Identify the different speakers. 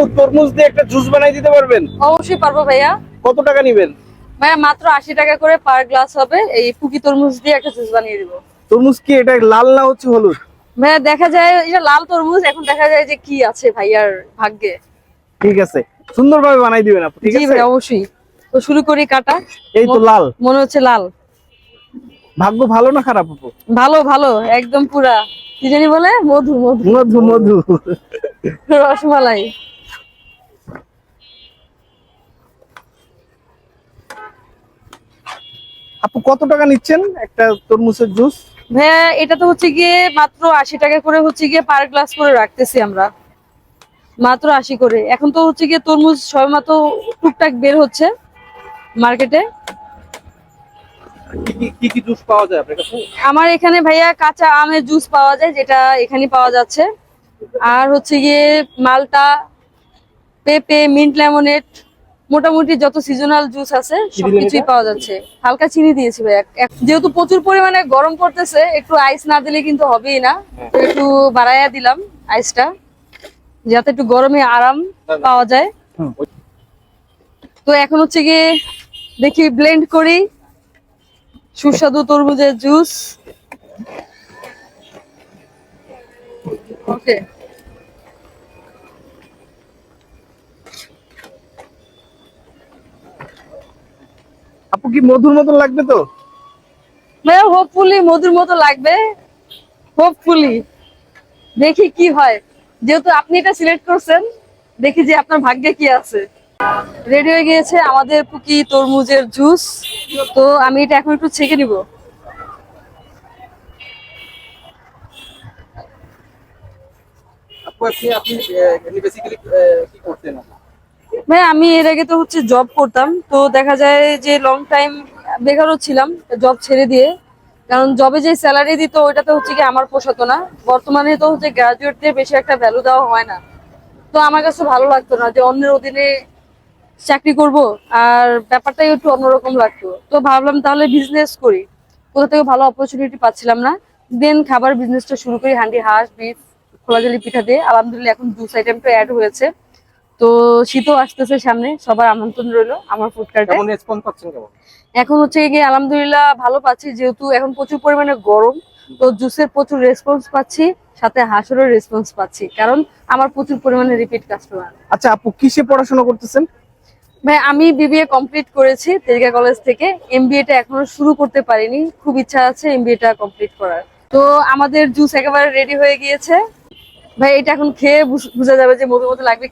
Speaker 1: আপু তরমুজ দিয়ে একটা জুস বানাই দিতে পারবেন?
Speaker 2: অবশ্যই পারব ভাইয়া।
Speaker 1: কত টাকা নিবেন?
Speaker 2: ভাইয়া মাত্র আশি টাকা করে পার গ্লাস হবে। এই পুকি তরমুজ দিয়ে একটা জুস বানিয়ে দিব।
Speaker 1: তরমুজ কি এটা লাল না হচ্ছে হলুদ?
Speaker 2: ভাইয়া দেখা যায় এটা লাল তরমুজ এখন দেখা যায় যে কি আছে ভাইয়ার ভাগ্যে।
Speaker 1: ঠিক আছে। সুন্দরভাবে বানাই দিবেন আপু ঠিক
Speaker 2: জি
Speaker 1: আছে?
Speaker 2: ভাই অবশ্যই। তো শুরু করি কাটা।
Speaker 1: এই তো লাল।
Speaker 2: মনে হচ্ছে লাল।
Speaker 1: ভাগ্য ভালো না খারাপ আপু?
Speaker 2: ভালো ভালো একদম পুরা। কি জানি বলে? মধু মধু।
Speaker 1: মধু মধু।
Speaker 2: রসমালাই।
Speaker 1: আপু কত টাকা নিচ্ছেন একটা তরমুজের জুস?
Speaker 2: ভাইয়া এটা তো হচ্ছে গিয়ে মাত্র আশি টাকা করে হচ্ছে গিয়ে পার গ্লাস করে রাখতেছি আমরা। মাত্র আশি করে। এখন তো হচ্ছে গিয়ে তরমুজ সবেমাত্র টুকটাক বের হচ্ছে মার্কেটে।
Speaker 1: কি কি জুস পাওয়া যায় আপনার কাছে?
Speaker 2: আমার এখানে ভাইয়া কাঁচা আমের জুস পাওয়া যায় যেটা এখানে পাওয়া যাচ্ছে। আর হচ্ছে গিয়ে মালটা পেঁপে মিন্ট লেমনেড মোটামুটি যত সিজনাল জুস আছে সবকিছুই পাওয়া যাচ্ছে। হালকা চিনি দিয়েছি ভাই। যেহেতু প্রচুর পরিমাণে গরম পড়তেছে একটু আইস না দিলে কিন্তু হবেই না। একটু বাড়াইয়া দিলাম আইসটা যাতে একটু গরমে আরাম পাওয়া যায়। তো এখন হচ্ছে গিয়ে দেখি ব্লেন্ড করি। সুস্বাদু তরমুজের জুস ওকে
Speaker 1: আপু কি মধুর মতন লাগবে তো?
Speaker 2: ভাইয়া হোপফুলি মধুর মতো লাগবে। হোপফুলি দেখি কি হয়। যেহেতু আপনি এটা সিলেক্ট করছেন দেখি যে আপনার ভাগ্যে কি আছে। রেডি হয়ে গিয়েছে আমাদের পুকি তরমুজের জুস তো আমি এটা এখন একটু ছেঁকে নিব।
Speaker 1: আপু আপনি আপনি বেসিক্যালি কি করতেন
Speaker 2: ভাই, আমি এর আগে তো হচ্ছে জব করতাম, তো দেখা যায় যে লং টাইম বেকারও ছিলাম জব ছেড়ে দিয়ে। কারণ জবে যে স্যালারি দিত, ওইটা তো হচ্ছে কি আমার পোষাতো না। বর্তমানে তো হচ্ছে গ্রাজুয়েটদের বেশি একটা ভ্যালু দেওয়া হয় না। তো আমার কাছে ভালো লাগতো না যে অন্যের অধীনে চাকরি করব, আর ব্যাপারটাই একটু অন্যরকম লাগতো। তো ভাবলাম তাহলে বিজনেস করি। কোথা থেকে ভালো অপরচুনিটি পাচ্ছিলাম না। দেন খাবার বিজনেসটা শুরু করি হান্ডি হাঁস বিফ খোলাজালি পিঠা দিয়ে। আলহামদুলিল্লাহ, এখন জুস আইটেমটা অ্যাড হয়েছে। তো শীতও আসতেছে সামনে সবার আমন্ত্রণ রইল আমার ফুড কার্টে
Speaker 1: কেমন রেসপন্স পাচ্ছেন কেমন?
Speaker 2: এখন হচ্ছে গিয়ে আলহামদুলিল্লাহ ভালো পাচ্ছি যেহেতু এখন প্রচুর পরিমাণে গরম তো জুসের প্রচুর রেসপন্স পাচ্ছি সাথে হাঁসেরও রেসপন্স পাচ্ছি কারণ আমার প্রচুর পরিমাণে রিপিট কাস্টমার
Speaker 1: আচ্ছা আপু কিসে পড়াশোনা করতেছেন?
Speaker 2: ভাই আমি বিবিএ কমপ্লিট করেছি তেজগা কলেজ থেকে এমবিএটা এখনও শুরু করতে পারিনি খুব ইচ্ছা আছে এমবিএটা কমপ্লিট করার। তো আমাদের জুস একেবারে রেডি হয়ে গিয়েছে। ভাই এটা এখন খেয়ে বুঝ- যাবে যে মধুর মতো লাগবে